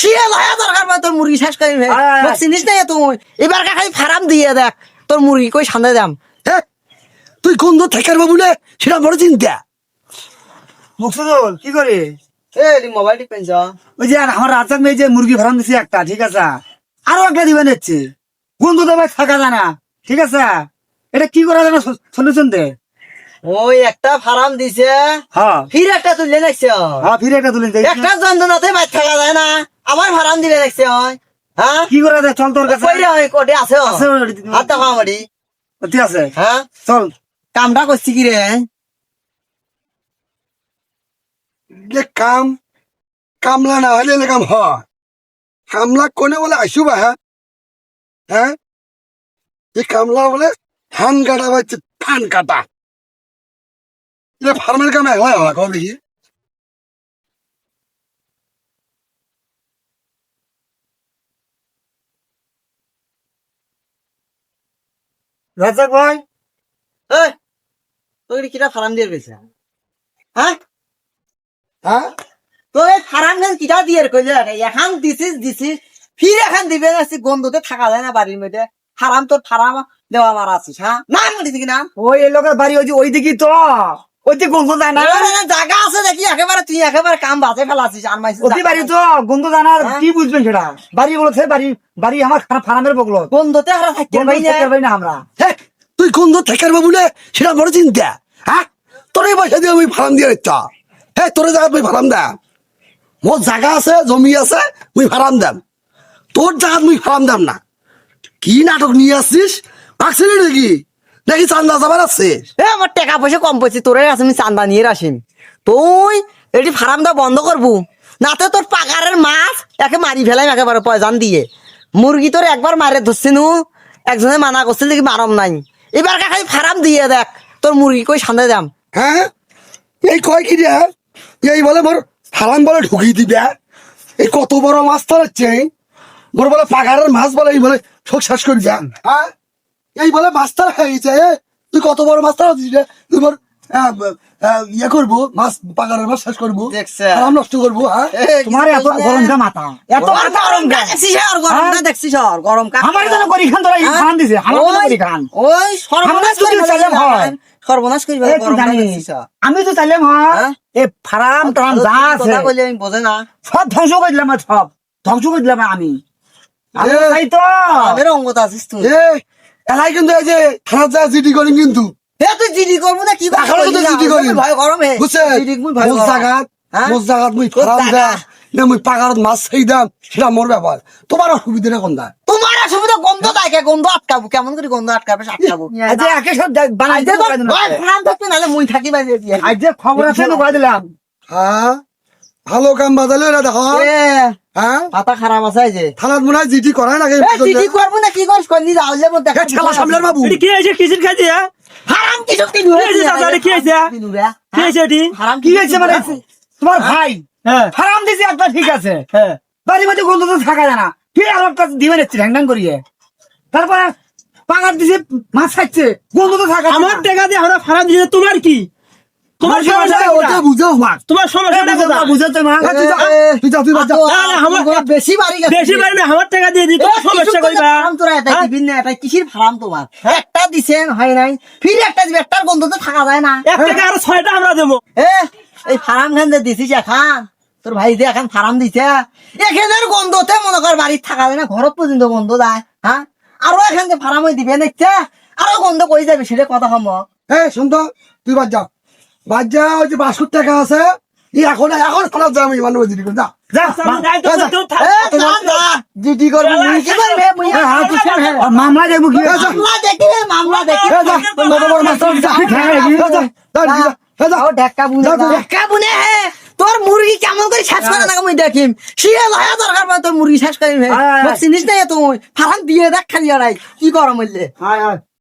শিয়ে লয়া দরকার পড়ে তোর মুরগি শেষ। চিনিস না তুই। এবার খালি ফারাম দিয়ে দেখ তোর মুরগি কই সান্দে দাম। তুই কোন দূর থেকে আসবে সেটা বড় চিন্তা। মুকসুদুল কি করি এ মোবাইল টিপেন যা। ওই যে আমার মেয়ে যে মুরগি ফার্ম দিছি একটা ঠিক আছে? আরও একটা দিবেন হচ্ছে থাকা জানা ঠিক আছে? এটা কি করা জানা সলিউশন দে। ওই একটা ফারাম দিছে। হ্যাঁ। ফির একটা তুলে নাকছে হ্যাঁ। ফিরে একটা তুলেন একটা যন্ত্রণাতে বাইর থাকা যায় না। ফারাম দিলে নাকছে হয়। হ্যাঁ? কি করা চল তোর কাছে। কইরে হয় কোটে আছে আছে ওটা দিতে হাত টাকা মারি ঠিক আছে। হ্যাঁ? চল। কামটা করছি কি রে? যে কাম কামলা না হলে এলে কাম হয়। কামলা কোনে বলে আইসু বা হ্যাঁ? হ্যাঁ? এই কামলা বলে ধান কাটা পাচ্ছে ধান কাটা। এটা ফার্মের কামে হয় হয় কম দেখি। রাজাক ভাই? এই তোর কিটা ফারাম দিয়ে গেছে? হ্যাঁ? হ্যাঁ? তো এই ফারাম গান কিটা দিয়ে কইলে? এখন দিছিস দিছিস ফির এখন দিবে না সে গন্ধতে থাকা যায় না বাড়ির মধ্যে। ফারাম তোর ফারাম দেওয়া মারা আছিস হ্যাঁ? কি ওই বাড়ি ওই যে ওই দিকে তো। ওই গন্ধ যায় না? জায়গা আছে দেখি একেবারে তুই একেবারে কাম বাজে ফেলাছিস আর মাইছিস ওই বাড়ি তো গন্ধ জানা হ্যাঁ? কি বুঝবেন সেটা? বাড়ি বলছে বাড়ি বাড়ি আমার ফার্মের বগল গন্ধতে হারা থাকতে পারি না। পারবে না আমরা। হ্যাঁ তুই সেটা বড় চিন্তা। হ্যাঁ? তোর এই পয়সা দিয়ে আমি ফার্ম দিয়ে দিচ্ছ হ্যাঁ তোর জায়গা তুই ফার্ম দাম মোর জায়গা আছে জমি আছে মুই ফার্ম দাম। তোর জায়গা মুই ফার্ম দাম না। কি নাটক নিয়ে আসছিস? আসছিলি নাকি? নাকি চান্দা যাবার আসছিস এ আমার টাকা পয়সা কম পড়ছে তোর কাছে আমি চান্দা নিয়ে আসিম তুই এটি ফার্মটা বন্ধ করব? নাতে তোর পাকারের মাছ একে মারি ফেলাম একেবারে পয়জান দিয়ে। মুরগি তোর একবার মারে ধরছি নু একজনে মানা করছিল দেখি মারম নাই। এবার খালি ফার্ম দিয়ে দেখ তোর মুরগি কই সান্দে দাম? হ্যাঁ এই কয় কি রে? এই বলে মোর ফার্ম বলে ঢুকি দিবে। এই কত বড় মাছ তোর হচ্ছে মোর বলে পাগারের মাছ বলে এই বলে শোক শেষ করবি। হ্যাঁ? এই বলে মাছ তার হয়ে গেছে তুই কত বড় মাছ তার হচ্ছিস রে? তুই আহ, ইয়ে করব মাছ মাছ শেষ করব দেখছে। ফার্ম নষ্ট করব হ্যাঁ? তোমার এত গরম কা মাথা? এত গরম কা? দেখছিস আর গরম কা? হ্যাঁ? দেখছিস আর গরম কা? আমার জন্য করি খান তোরা হ্যাঁ? খান দিছে। আমার জন্য ওই- করি খান। ওই সর্বনাশ করি চাইলে হয়। সর্বনাশ করি গরম দেখছিস আমি তো চাইলাম হ্যাঁ। হ্যাঁ? এ ফারাম টারাম যা আছে। কথা কইলে আমি বোঝে না। সব ধ্বংস করে দিলাম সব। ধ্বংস করে দিলাম আমি। আমি তো। আমাদের অঙ্গতা আছিস তুই। এ এলাই কিন্তু এই যে থানা যা জিডি করিম কিন্তু। হে তুই জিডি করব না কি এখনও তো জিডি করিম ভয় গরম হে। বুঝছে জিডি মুই ভয় গরম। জাগাত? মোর জাগাত মুই ফার্ম না মুই পাগারত মাছ সেই দাম। সেটা মোর ব্যাপার তোমার অসুবিধা কোন দা তোমার অসুবিধা গন্ধ দেয় কে গন্ধ আটকাবো। কেমন করে গন্ধ আটকাবে? আটকাবো। যে একে সব বানাই। ভয় ফার্ম থাকবে নাহলে মুই থাকি বাইরে দিয়ে আজ যে খবর আছে তো করাই দিলাম। হ্যাঁ ভালো কাম বাদালে এটা দেখো। হ্যাঁ? পাতা খারাপ আছে যে। থানাত মনে হয় জিডি করায় না এ, করব না কি করিস করলি রাহুলের মধ্যে দেখা সামলার বাবু। কি হয়েছে? কিসের খাইছে হ্যাঁ? হারাম কিছু কিনু হয়েছে চাচা, কি হয়েছে? কি হয়েছে এটি? হারাম কি হয়েছে মানে? তোমার ভাই? হ্যাঁ। ফারাম দিছে একটা ঠিক আছে। হ্যাঁ। বাড়ির মধ্যে গন্ধ তো থাকা যায় না। ফির আর একটা দিবেন ঢ্যাং ঢ্যাং করিয়ে? তারপরে পাকার দিছে মাছ খাচ্ছে গন্ধ তো থাকা আমার। টাকা দিয়ে আমরা ফারাম দিয়েছে তোমার কি? তোমার সমস্যা ওটা তোমার মা। তুই যা, তুই যা তুই যা না, না, আমার- বেশি বাড়ি গেছে। বেশি পারবে আমার টাকা দিয়ে দিই তোমার সমস্যা কইবা? ফার্ম তোরা এটা হ্যাঁ? দিবিন না এটা কিসির ফার্ম তোমার? একটা দিছেন হয় নাই। ফির একটা দিবে একটার গন্ধ তো থাকা যায় না। এক টাকা আরও ছয়টা আমরা দেবো। এ এই ফার্ম খান যে দিছিস এখন তোর ভাই যে এখন ফার্ম দিছে এখানের গন্ধতে মনে কর বাড়ির থাকা যায় না ঘরত পর্যন্ত গন্ধ যায় হ্যাঁ? আরও এখান যে ফার্ম দিবে দেখছে? আরও গন্ধ কই যাবে সেটা কথা কম। এই শুন তো তুই বাদ যা বাদ ওই যে বাসুর টাকা আছে। ই এখন এখন থানাত যা আমি মানুষ করে যা। যা, যা, যা। যা এ, হাত দিছে, হ্যাঁ। আর মামলা দেখব কি? মামলা দেখি দেখি। তোর যা যা, যা, যা, যা, যা, যা, যা। যা, যা, যা। মুরগি কেমন করে শেষ করে না মুই দেখিম? শিয়ে লয়া দরকার পড়ে তোর মুরগি শেষ করিম চিনিস না তুই। ফারাম দিয়ে দেখ খালি আড়াই। কি আয়, আয়।